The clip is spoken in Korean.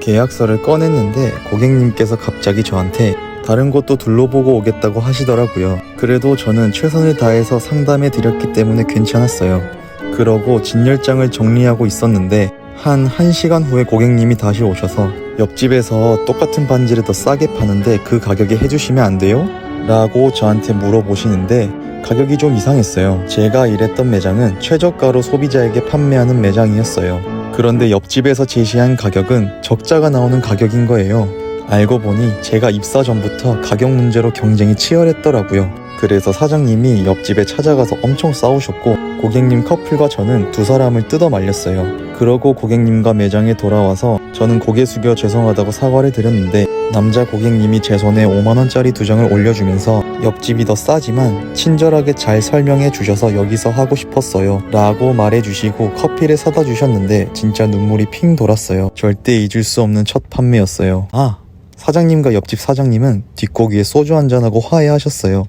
계약서를 꺼냈는데 고객님께서 갑자기 저한테 다른 곳도 둘러보고 오겠다고 하시더라고요. 그래도 저는 최선을 다해서 상담해 드렸기 때문에 괜찮았어요. 그러고 진열장을 정리하고 있었는데 한 1시간 후에 고객님이 다시 오셔서 옆집에서 똑같은 반지를 더 싸게 파는데 그 가격에 해주시면 안 돼요? 라고 저한테 물어보시는데 가격이 좀 이상했어요. 제가 일했던 매장은 최저가로 소비자에게 판매하는 매장이었어요. 그런데 옆집에서 제시한 가격은 적자가 나오는 가격인 거예요. 알고 보니 제가 입사 전부터 가격 문제로 경쟁이 치열했더라고요. 그래서 사장님이 옆집에 찾아가서 엄청 싸우셨고 고객님 커플과 저는 두 사람을 뜯어 말렸어요. 그러고 고객님과 매장에 돌아와서 저는 고개 숙여 죄송하다고 사과를 드렸는데 남자 고객님이 제 손에 5만원짜리 두 장을 올려주면서 옆집이 더 싸지만 친절하게 잘 설명해 주셔서 여기서 하고 싶었어요 라고 말해 주시고 커피를 사다 주셨는데 진짜 눈물이 핑 돌았어요. 절대 잊을 수 없는 첫 판매였어요. 아 사장님과 옆집 사장님은 뒷고기에 소주 한잔하고 화해하셨어요